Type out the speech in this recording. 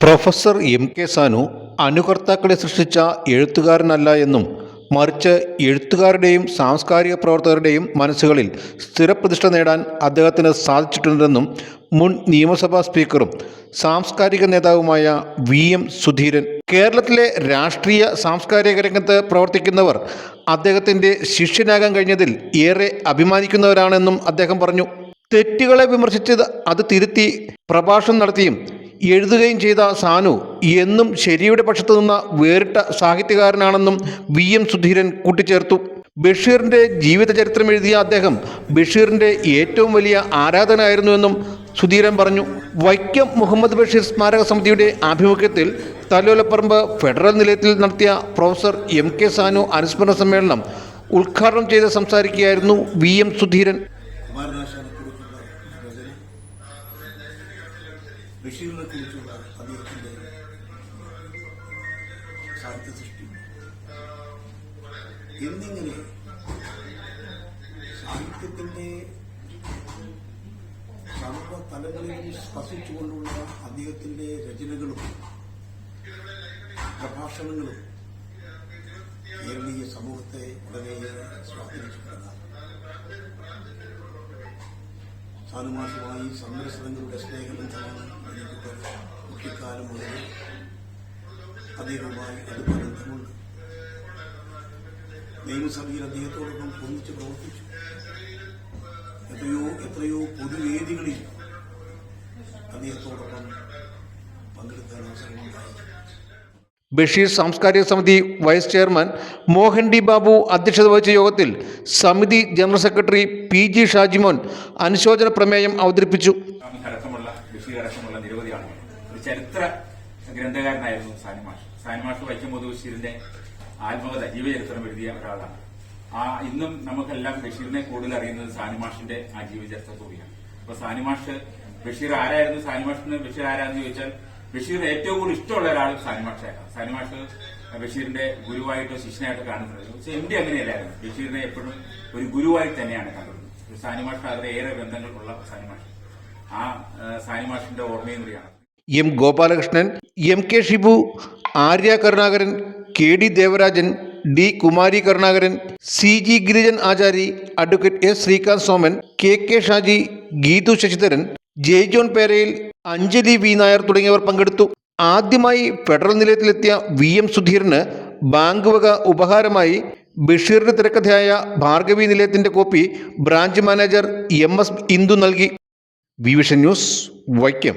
Professor M K Sanu അനുകർത്താക്കളെ സൃഷ്ടിച്ച എഴുത്തുകാരനല്ല എന്നും മറിച്ച് എഴുത്തുകാരുടെയും സാംസ്കാരിക പ്രവർത്തകരുടെയും മനസ്സുകളിൽ സ്ഥിരപ്രതിഷ്ഠ നേടാൻ അദ്ദേഹത്തിന് സാധിച്ചിട്ടുണ്ടെന്നും മുൻ നിയമസഭാ സ്പീക്കറും സാംസ്കാരിക നേതാവുമായ വി എം സുധീരൻ. കേരളത്തിലെ രാഷ്ട്രീയ സാംസ്കാരിക രംഗത്ത് പ്രവർത്തിക്കുന്നവർ അദ്ദേഹത്തിന്റെ ശിഷ്യനാകാൻ കഴിഞ്ഞതിൽ ഏറെ അഭിമാനിക്കുന്നവരാണെന്നും അദ്ദേഹം പറഞ്ഞു. തെറ്റുകളെ വിമർശിച്ചത് അത് തിരുത്തി പ്രഭാഷണം നടത്തിയും എഴുതുകയും ചെയ്ത സാനു എന്നും ശരിയുടെ പക്ഷത്തു നിന്ന വേറിട്ട സാഹിത്യകാരനാണെന്നും വി എം സുധീരൻ കൂട്ടിച്ചേർത്തു. ബഷീറിന്റെ ജീവിതചരിത്രം എഴുതിയ അദ്ദേഹം ബഷീറിന്റെ ഏറ്റവും വലിയ ആരാധനായിരുന്നുവെന്നും സുധീരൻ പറഞ്ഞു. വൈക്കം മുഹമ്മദ് ബഷീർ സ്മാരക സമിതിയുടെ ആഭിമുഖ്യത്തിൽ തലോലപ്പറമ്പ് ഫെഡറൽ നിലയത്തിൽ നടത്തിയ പ്രൊഫസർ എം കെ സാനു അനുസ്മരണ സമ്മേളനം ഉദ്ഘാടനം ചെയ്ത് സംസാരിക്കുകയായിരുന്നു വി എം സുധീരൻ. ബഷീറിനെ കുറിച്ചുള്ള അദ്ദേഹത്തിന്റെ സാഹിത്യ സൃഷ്ടി. എന്നിങ്ങനെ സാഹിത്യത്തിന്റെ സർവ തലങ്ങളിൽ സ്പർശിച്ചുകൊണ്ടുള്ള അദ്ദേഹത്തിന്റെ രചനകളും പ്രഭാഷണങ്ങളും കേരളീയ സമൂഹത്തെ വളരെയേറെ സ്വാധീനിച്ചിട്ടുള്ളതാണ്. സാനുമാഷുമായി സന്ദർശനങ്ങളുടെ സ്നേഹബന്ധമാണ് എനിക്കുള്ളത് കുട്ടിക്കാലം മുതൽ അദ്ദേഹവുമായി അടുത്ത ബന്ധമുണ്ട് നിയമസഭയിൽ അദ്ദേഹത്തോടൊപ്പം ഒന്നിച്ച് പ്രവർത്തിച്ചു. എത്രയോ എത്രയോ പൊതുവേദികളിൽ അദ്ദേഹത്തോടൊപ്പം പങ്കെടുക്കാൻ അവസരമുണ്ടായി. ബഷീർ സാംസ്കാരിക സമിതി vice chairman Mohan D Babu അധ്യക്ഷത വഹിച്ച യോഗത്തിൽ സമിതി general secretary P G Shajimon അനുശോചന പ്രമേയം അവതരിപ്പിച്ചു. ചരിത്ര ഗ്രന്ഥകാരനായിരുന്നു സാനിമാഷ് സാനിമാഷ് വൈക്കം മുഹമ്മദ് ബഷീറിന്റെ ആത്മകഥ ജീവചരിത്രം എഴുതിയ ഒരാളാണ്. ആ ഇന്നും നമുക്കെല്ലാം ബഷീറിനെ കൂടുതൽ അറിയുന്നത് സാനിമാഷിന്റെ ആ ജീവചരിത്രത്തോടെയാണ് അപ്പൊ സാനിമാഷ് ബഷീർ ആരായിരുന്നു? സാനിമാഷിന് ബഷീർ ആരാന്ന് ചോദിച്ചാൽ ബഷീറിന് ഏറ്റവും കൂടുതൽ ഇഷ്ടമുള്ള ഒരാൾ സാനിമാഷായിരുന്നു സാനിമാഷ് ബഷീറിന്റെ ഗുരുവായിട്ടോ ശിഷ്യനായിട്ടോ കാണുന്നത്. പക്ഷെ എന്റെ അങ്ങനെയല്ലായിരുന്നു ബഷീറിനെ എപ്പോഴും ഒരു ഗുരുവായി തന്നെയാണ് കണ്ടത് സാനിമാഷ് അവരുടെ ഏറെ ബന്ധങ്ങളുള്ള സാനിമാഷ് ആ, സാനിമാഷിന്റെ ഓർമ്മയും കൂടിയാണ്. M Gopalakrishnan M K Shibu Arya Karunakaran K D Devarajan D Kumari Karunakaran C G Girijan Achari advocate S Srikanth Soman K K Shaji Geethu Sasidharan Jai John Perayil Anjali V Nair തുടങ്ങിയവർ പങ്കെടുത്തു. ആദ്യമായി federal നിലയത്തിലെത്തിയ V M സുധീറിന് bank വക ഉപഹാരമായി ബഷീറിന്റെ തിരക്കഥയായ Bhargavi നിലയത്തിന്റെ copy branch manager M S Indu നൽകി. V vision news Vaikom.